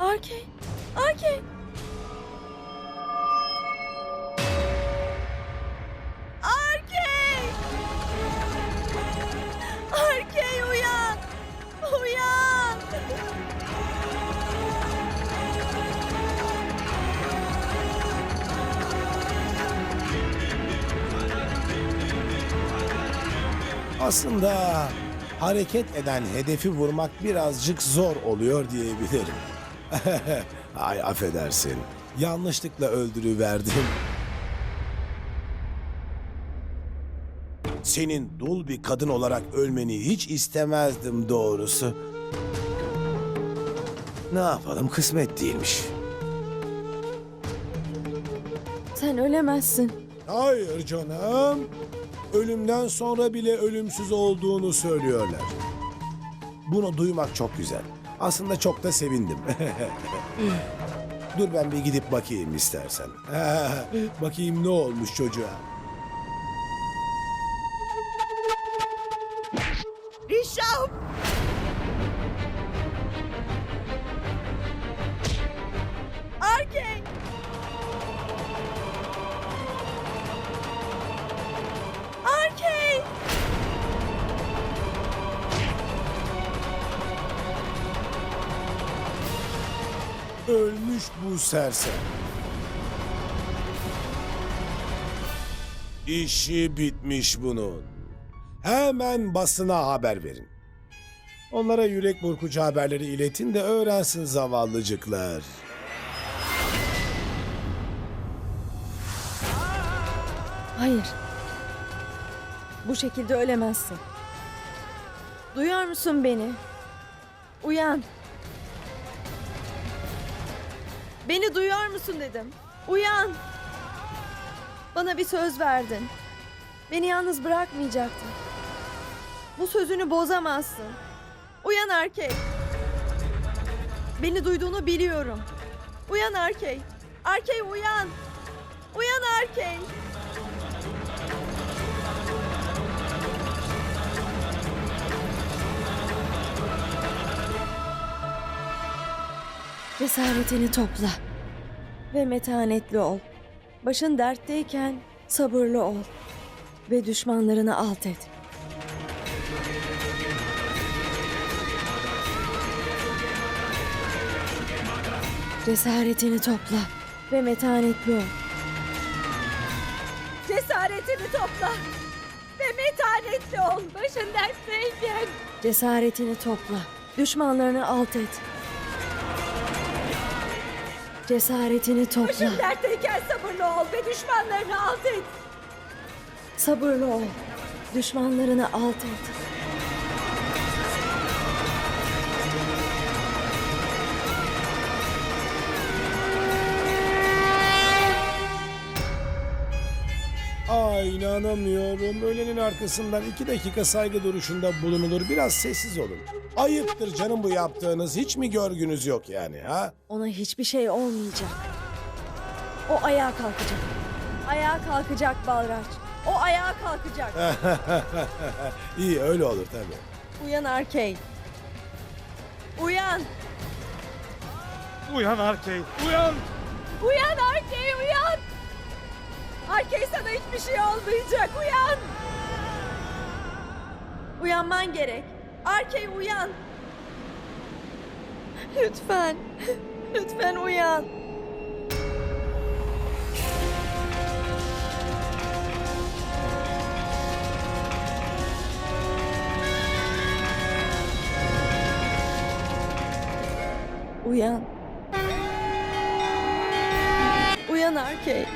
Arkey. Arkey. Arkey. Arkey uyan. Uyan. Aslında hareket eden hedefi vurmak birazcık zor oluyor diyebilirim. Ay affedersin. Yanlışlıkla öldürüverdim. Senin dul bir kadın olarak ölmeni hiç istemezdim doğrusu. Ne yapalım kısmet değilmiş. Sen ölemezsin. Hayır canım. Ölümden sonra bile ölümsüz olduğunu söylüyorlar. Bunu duymak çok güzel. Aslında çok da sevindim. Dur ben bir gidip bakayım istersen. bakayım ne olmuş çocuğa. Ölmüş bu sersem. İşi bitmiş bunun. Hemen basına haber verin. Onlara yürek burkucu haberleri iletin de öğrensin zavallıcıklar. Hayır. Bu şekilde ölemezsin. Duyuyor musun beni? Uyan. Beni duyuyor musun dedim. Uyan. Bana bir söz verdin. Beni yalnız bırakmayacaktın. Bu sözünü bozamazsın. Uyan erkek. Beni duyduğunu biliyorum. Uyan erkek. Erkek uyan. Uyan erkek. Cesaretini topla ve metanetli ol. Başın dertteyken sabırlı ol ve düşmanlarını alt et. Cesaretini topla ve metanetli ol. Cesaretini topla ve metanetli ol. Başın dertteyken. Cesaretini topla. Düşmanlarını alt et. Cesaretini topla. Başın dertteyken sabırlı ol ve düşmanlarını alt et. Sabırlı ol. Düşmanlarını alt et. Ay inanamıyorum. Ölenin arkasından iki dakika saygı duruşunda bulunulur. Biraz sessiz olun. Ayıptır canım bu yaptığınız. Hiç mi görgünüz yok yani ha? Ona hiçbir şey olmayacak. O ayağa kalkacak. Ayağa kalkacak Balraç. O ayağa kalkacak. İyi öyle olur tabii. Uyan Arkey. Uyan. Uyan Arkey, uyan! Uyan Arkey uyan. Arkey sana hiçbir şey olmayacak uyan. Uyanman gerek. Arkey uyan. Lütfen. Lütfen uyan. Uyan. Uyan Arkey.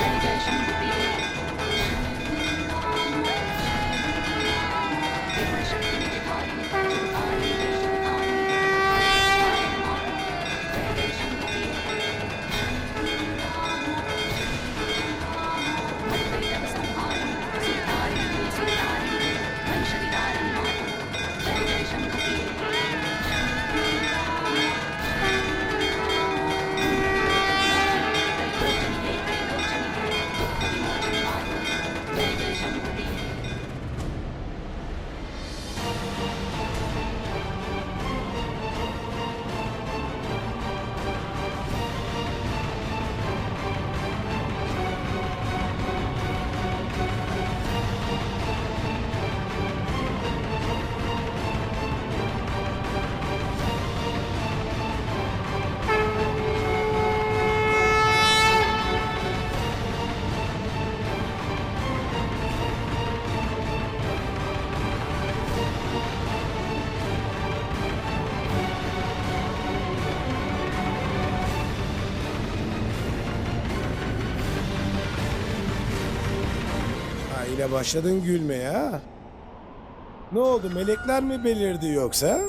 谁在心底？Yine başladın gülmeye ha? Ne oldu melekler mi belirdi yoksa?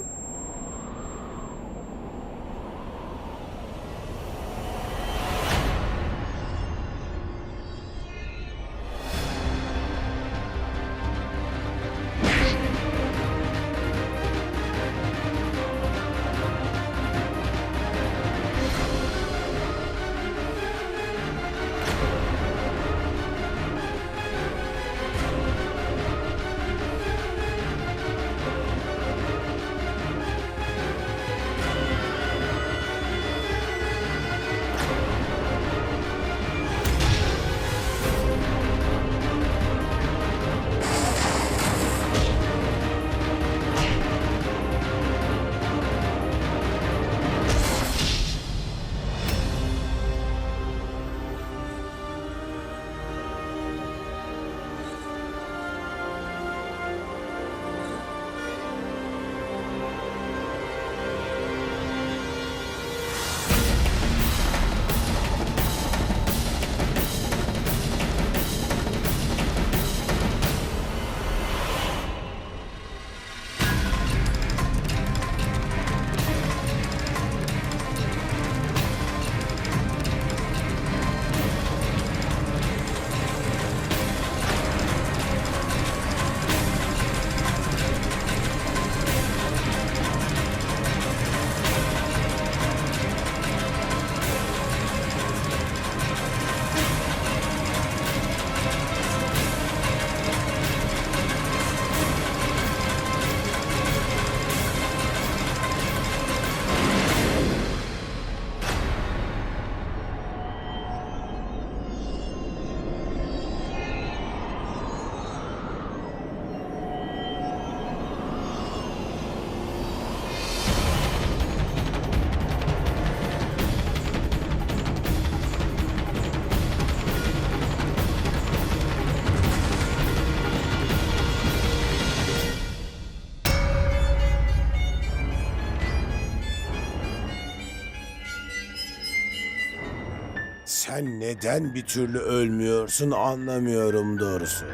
Sen neden bir türlü ölmüyorsun anlamıyorum doğrusu.